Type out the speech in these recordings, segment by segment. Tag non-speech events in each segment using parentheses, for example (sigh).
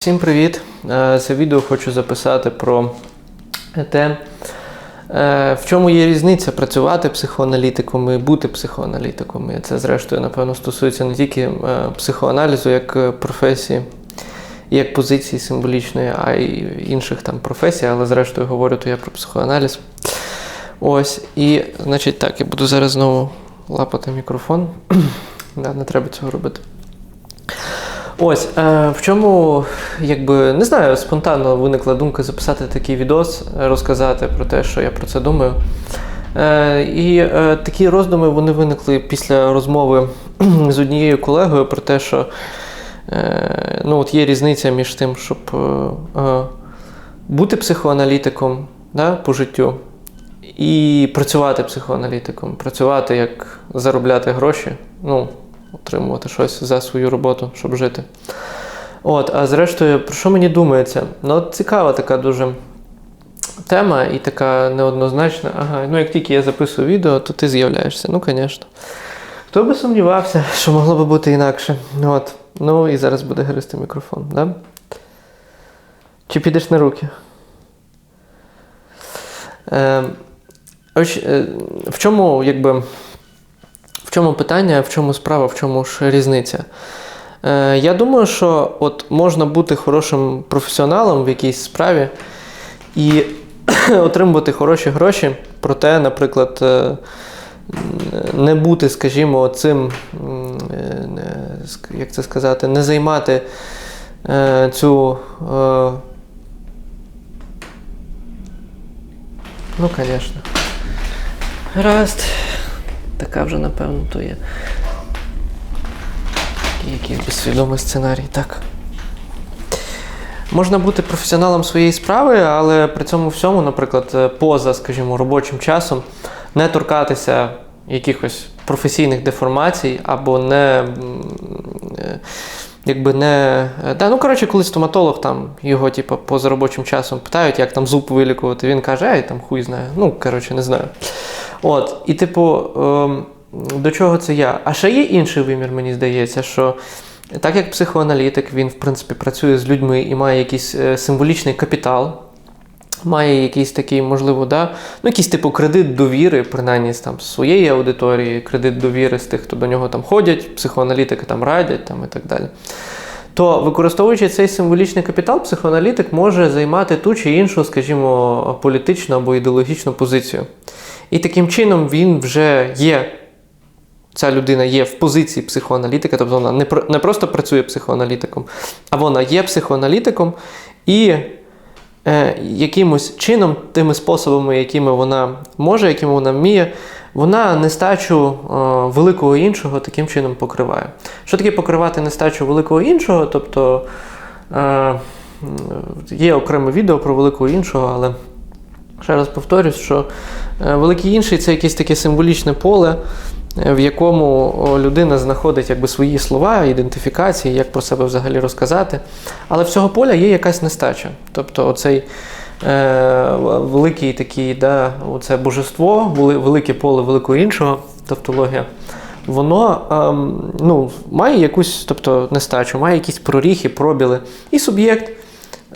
Всім привіт! Е, Це відео хочу записати про те, е, в чому є різниця працювати психоаналітиком і бути психоаналітиком. І це, зрештою, напевно, стосується не тільки е, психоаналізу як професії, як позиції символічної, а й інших там професій, але зрештою говорю то я про психоаналіз. Ось, і, значить, так, я буду зараз знову лапати мікрофон. (clears throat) Не треба цього робити. Ось, е, в чому, якби, не знаю, спонтанно виникла думка записати такий відос, розказати про те, що я про це думаю. Е, і е, такі роздуми вони виникли після розмови (clears throat) з однією колегою про те, що е, ну, от є різниця між тим, щоб е, е, бути психоаналітиком да, по життю і працювати психоаналітиком, працювати як заробляти гроші. Ну, отримувати щось за свою роботу, щоб жити. От, а зрештою, про що мені думається? Ну, цікава така дуже тема і така неоднозначна. Ага, ну як тільки я записую відео, то ти з'являєшся. Ну, звісно. Хто би сумнівався, (laughs) що могло би бути інакше. От. Ну і зараз буде гристи мікрофон, да? Чи підеш на руки? Е, ось, е, в чому, якби. Чому питання, в чому справа, в чому ж різниця? Е, Я думаю, що от можна бути хорошим професіоналом в якійсь справі і (clears throat) отримувати хороші гроші, проте, наприклад, е, не бути, скажімо, цим, е, як це сказати, не займати е, цю. Ну, звісно. Гаразд. Така вже, напевно, то є. Якийсь безсвідомий сценарій. Так. Можна бути професіоналом своєї справи, але при цьому всьому, наприклад, е, поза, скажімо, робочим часом, не торкатися якихось професійних деформацій або не. е, Якби не. е, Да, ну, коротше, коли стоматолог там його, типу, поза робочим часом питають, як там зуб вилікувати, він каже, ай, там хуй знає. Ну, коротше, не знаю. От, і, типу, ем, до чого це я? А ще є інший вимір, мені здається, що так як психоаналітик, він, в принципі, працює з людьми і має якийсь е, символічний капітал, має якийсь такий, можливо, да, ну, якийсь типу кредит довіри, принаймні з там, своєї аудиторії, кредит довіри з тих, хто до нього там ходять, психоаналітики там радять там, і так далі. То використовуючи цей символічний капітал, психоаналітик може займати ту чи іншу, скажімо, політичну або ідеологічну позицію. І таким чином він вже є. Ця людина є в позиції психоаналітика, тобто вона не, не просто працює психоаналітиком, а вона є психоаналітиком і е, якимось чином, тими способами, якими вона може, якими вона вміє, вона нестачу е, великого іншого таким чином покриває. Що таке покривати нестачу великого іншого? Тобто е, є окреме відео про великого іншого, але ще раз повторюсь, що е, великий інший це якесь таке символічне поле, е, в якому людина знаходить якби, свої слова, ідентифікації, як про себе взагалі розказати. Але в цього поля є якась нестача. Тобто оцей е, великий такий, да, оце божество, вели- велике поле великого іншого, тавтологія, воно ем, ну, має якусь тобто, нестачу, має якісь проріхи, пробіли. І суб'єкт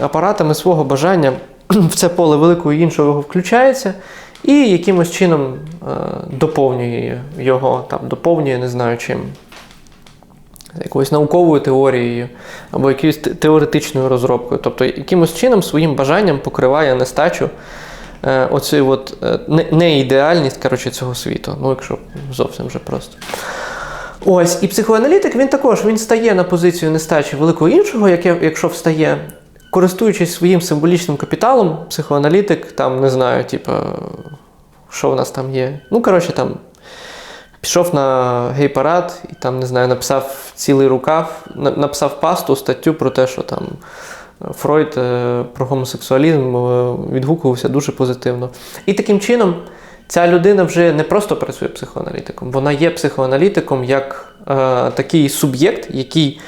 апаратами свого бажання в це поле великого іншого включається і якимось чином е, доповнює його, там, доповнює, не знаю чим. Якоюсь науковою теорією або якоюсь теоретичною розробкою. Тобто, якимось чином своїм бажанням покриває нестачу е, оцю от, е, неідеальність коротше, цього світу. Ну, якщо зовсім вже просто. Ось, і психоаналітик він також він стає на позицію нестачі великого іншого, яке, якщо встає, користуючись своїм символічним капіталом, психоаналітик, там не знаю, типу, що в нас там є. Ну, коротше, там пішов на гей-парад і там, не знаю, написав цілий рукав, написав пасту, статтю про те, що там. Фройд е, про гомосексуалізм е, відгукувався дуже позитивно. І таким чином ця людина вже не просто працює психоаналітиком, вона є психоаналітиком як е, такий суб'єкт, який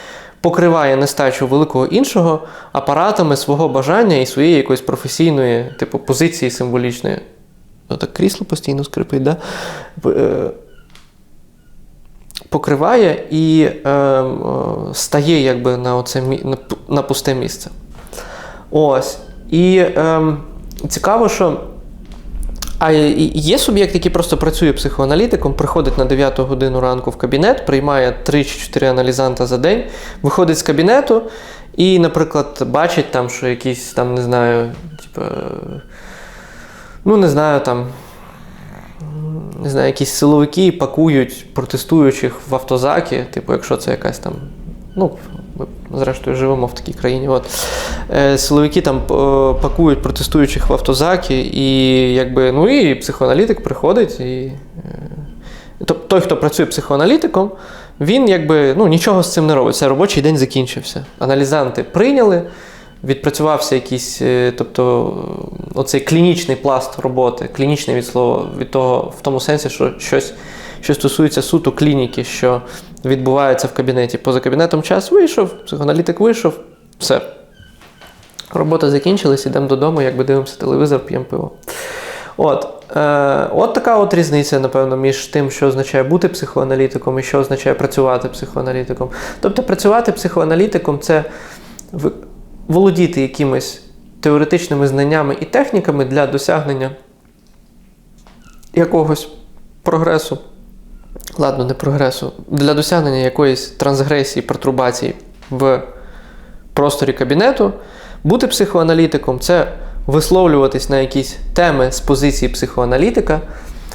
покриває нестачу великого іншого апаратами свого бажання і своєї якоїсь професійної, типу, позиції символічної. Ну, так крісло постійно скрипить, да? Е, покриває і е, стає якби на, оце, на, на пусте місце. Ось. І е, цікаво, що а є суб'єкт, який просто працює психоаналітиком, приходить на 9 годину ранку в кабінет, приймає 3 чи 4 аналізанта за день, виходить з кабінету і, наприклад, бачить там, що якісь там, не знаю, типу, ну не знаю, там. Не знаю, якісь силовики пакують протестуючих в автозаки, типу, якщо це якась там. Ну, ми, зрештою, живемо в такій країні. От. Е, силовики там е, пакують протестуючих в автозаки, і якби, ну і психоаналітик приходить. І, е, той, хто працює психоаналітиком, він якби ну, нічого з цим не робить. Це робочий день закінчився. Аналізанти прийняли, відпрацювався якийсь, е, тобто оцей клінічний пласт роботи, клінічний від слова, від того, в тому сенсі, що щось, що стосується суто клініки, що відбувається в кабінеті. Поза кабінетом час вийшов, психоаналітик вийшов, все. Робота закінчилась, ідемо додому, якби дивимося телевізор, п'ємо пиво. От, е, от така от різниця, напевно, між тим, що означає бути психоаналітиком і що означає працювати психоаналітиком. Тобто, працювати психоаналітиком це володіти якимись теоретичними знаннями і техніками для досягнення якогось прогресу. Ладно, не прогресу, для досягнення якоїсь трансгресії, пертурбації в просторі кабінету. Бути психоаналітиком це висловлюватись на якісь теми з позиції психоаналітика,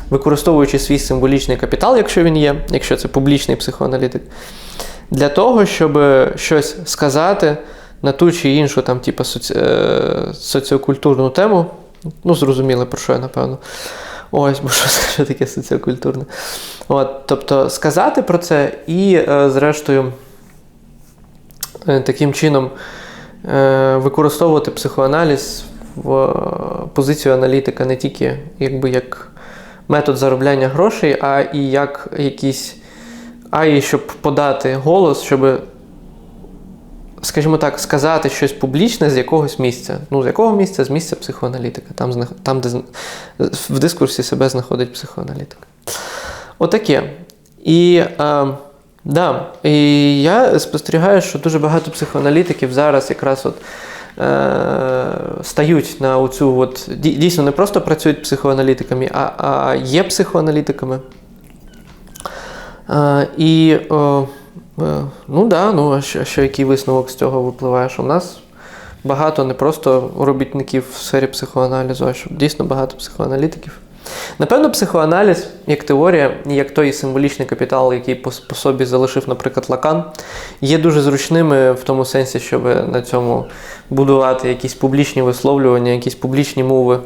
використовуючи свій символічний капітал, якщо він є, якщо це публічний психоаналітик, для того, щоб щось сказати на ту чи іншу там, типу, соці... е, соціокультурну тему. Ну, зрозуміли, про що я, напевно. Ось, бо що, що таке соціокультурне. От, тобто сказати про це і, е, зрештою, е, таким чином е, використовувати психоаналіз в позицію аналітика не тільки якби як метод заробляння грошей, а і як якийсь, а і щоб подати голос, щоб, скажімо так, сказати щось публічне з якогось місця. Ну, з якого місця? З місця психоаналітика, там, там де в дискурсі себе знаходить психоаналітик. Отаке. І, е, да, і я спостерігаю, що дуже багато психоаналітиків зараз якраз от, е, стають на оцю от, дійсно не просто працюють психоаналітиками, а, а є психоаналітиками. Е, і е, ну да, ну а що, що який висновок з цього випливає? Що в нас багато не просто робітників в сфері психоаналізу, а що дійсно багато психоаналітиків. Напевно, психоаналіз як теорія, як той символічний капітал, який по, по собі залишив, наприклад, Лакан, є дуже зручними в тому сенсі, щоб на цьому будувати якісь публічні висловлювання, якісь публічні мови.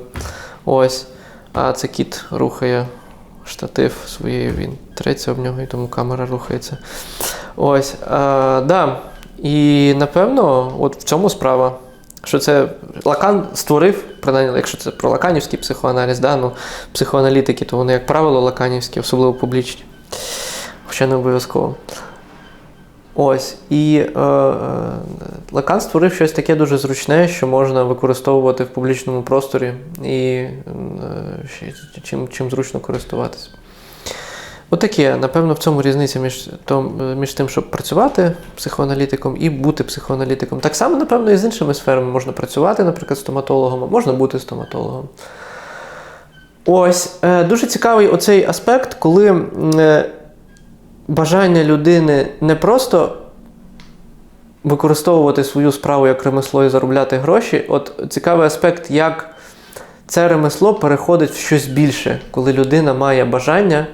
Ось. А це кіт рухає штатив своєю, він треться об нього, і тому камера рухається. Ось. А, да. І напевно, от в цьому справа. Що це Лакан створив, принаймні, якщо це про лаканівський психоаналіз, да, ну, психоаналітики, то вони, як правило, лаканівські, особливо публічні. Хоча не обов'язково. Ось. І е, е, Лакан створив щось таке дуже зручне, що можна використовувати в публічному просторі і е, чим, чим зручно користуватися. Отаке, напевно, в цьому різниця між, том, між тим, щоб працювати психоаналітиком і бути психоаналітиком. Так само, напевно, і з іншими сферами можна працювати, наприклад, стоматологом, а можна бути стоматологом. Ось е, дуже цікавий оцей аспект, коли е, бажання людини не просто використовувати свою справу як ремесло і заробляти гроші. От цікавий аспект, як це ремесло переходить в щось більше, коли людина має бажання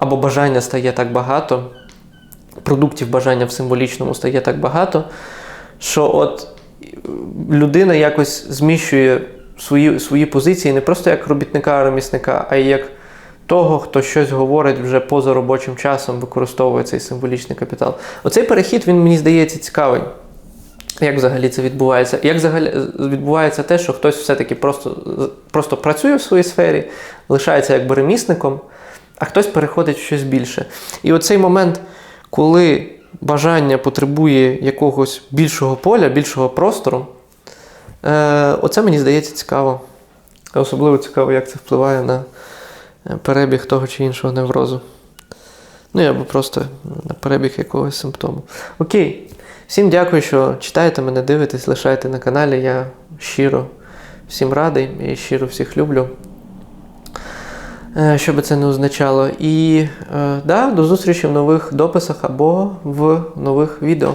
або бажання стає так багато, продуктів бажання в символічному стає так багато, що от людина якось зміщує свої, свої позиції не просто як робітника, ремісника, а й як того, хто щось говорить вже поза робочим часом, використовує цей символічний капітал. Оцей перехід, він мені здається цікавий. Як взагалі це відбувається? Як взагалі відбувається те, що хтось все-таки просто, просто працює в своїй сфері, лишається якби ремісником, а хтось переходить в щось більше. І оцей момент, коли бажання потребує якогось більшого поля, більшого простору, е, оце мені здається цікаво. Особливо цікаво, як це впливає на перебіг того чи іншого неврозу. Ну, або просто на перебіг якогось симптому. Окей. Всім дякую, що читаєте мене, дивитесь, лишаєте на каналі. Я щиро всім радий і щиро всіх люблю. Е, Що би це не означало. І е, да, до зустрічі в нових дописах або в нових відео.